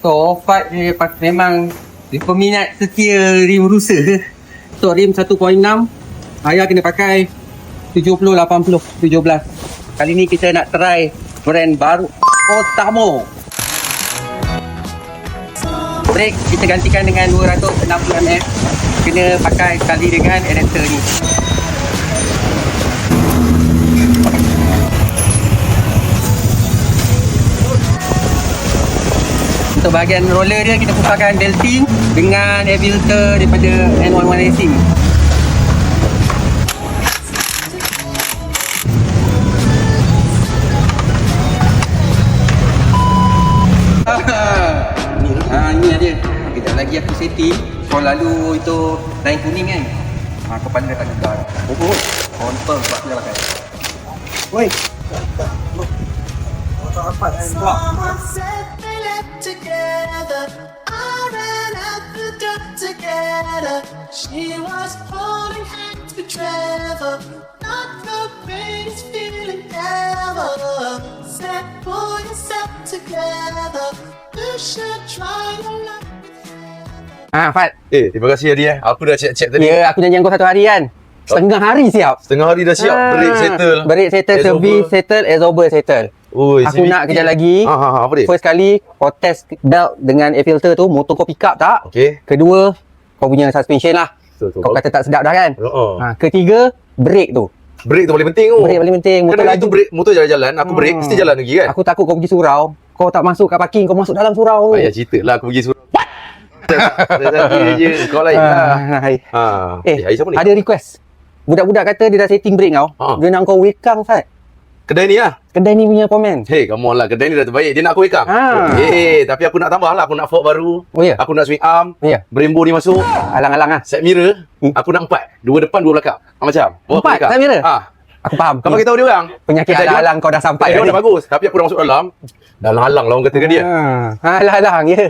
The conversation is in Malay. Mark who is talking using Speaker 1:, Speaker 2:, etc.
Speaker 1: So, Fat dia pas- memang dia peminat setia rim rusa. So, rim 1.6. Ayah kena pakai 70, 80, 17. Kali ni kita nak try brand baru. Otamo. Brake kita gantikan dengan 260mm. Kena pakai kali dengan adapter ni. Untuk bahagian roller dia kita putarkan belting dengan air filter daripada N11 Racing. ni, ha, ni dia. Kejap lagi aku setting. Kau lalu itu line kuning kan? Ha, kepala dia tak gegar. Oh, oh. Confirm sebab dia pakai. Oi.
Speaker 2: Someone said they left together. I ran out the door together. She was holding hands with Trevor. Not the greatest feeling ever. Said pull yourself together. You should try your luck.
Speaker 1: Ha, Fat.
Speaker 3: Eh, terima kasih Adi eh. Aku dah check-check tadi.
Speaker 1: Ya, aku janji kau satu hari kan. Setengah hari siap.
Speaker 3: Setengah hari dah siap.
Speaker 1: Ah,
Speaker 3: Break settle.
Speaker 1: Break settle, service settle, absorber settle.
Speaker 3: Oi,
Speaker 1: Aku
Speaker 3: CVT.
Speaker 1: nak kejap lagi.
Speaker 3: Ha, ha, ha, apa dia?
Speaker 1: First kali kau test belt dengan air filter tu, motor kau pick up tak?
Speaker 3: Okey.
Speaker 1: Kedua, kau punya suspension lah.
Speaker 3: Betul, betul.
Speaker 1: Kau kata tak sedap dah kan?
Speaker 3: Oh.
Speaker 1: Ha, ketiga, brake tu.
Speaker 3: Break tu paling penting tu.
Speaker 1: Brake paling penting. Motor laju.
Speaker 3: itu break, motor jalan-jalan, aku
Speaker 1: Hmm.
Speaker 3: mesti jalan lagi kan?
Speaker 1: Aku takut kau pergi surau. Kau tak masuk kat parking, kau masuk dalam surau.
Speaker 3: Ayah cerita lah aku pergi suruh. What? Je, kau lain lah.
Speaker 1: Ah, hai.
Speaker 3: Ha.
Speaker 1: Eh,
Speaker 3: Eh,
Speaker 1: ada request. Budak-budak kata dia dah setting brake kau.
Speaker 3: Ha.
Speaker 1: Dia nak kau wekang, Fat.
Speaker 3: Kedai ni lah.
Speaker 1: Kedai ni punya komen.
Speaker 3: Hey, come on lah. Kedai ni dah terbaik. Dia nak aku up.
Speaker 1: Ah.
Speaker 3: Eh, tapi aku nak tambah lah. Aku nak fork baru.
Speaker 1: Oh ya?
Speaker 3: Aku nak swing arm.
Speaker 1: Ya.
Speaker 3: Brembo ni masuk.
Speaker 1: Alang-alang ah.
Speaker 3: Set mirror.
Speaker 1: Hmm.
Speaker 3: Aku nak empat. Dua depan, dua belakang. Ah, macam. Bawa
Speaker 1: Empat set mirror?
Speaker 3: Ah.
Speaker 1: Aku faham.
Speaker 3: Kau bagi tahu dia orang.
Speaker 1: Penyakit
Speaker 3: Kedai
Speaker 1: alang-alang kau dah sampai.
Speaker 3: Kedai dia
Speaker 1: tadi.
Speaker 3: dah bagus. Tapi aku dah masuk dalam. Dah halang lah orang kata dengan dia.
Speaker 1: Ah, alang-alang, ya.